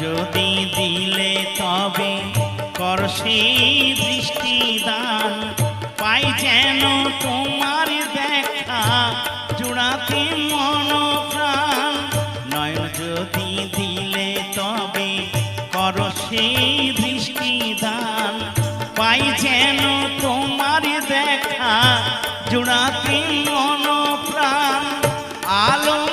যদি দিলে তবে করসে দৃষ্টি দান পাই যেন তোমার দেখা, জোড়াতে মন প্রাণ। নয় যদি দিলে তবে করসে দৃষ্টি দান পাই যেন তোমার দেখা, জোড়াতে মন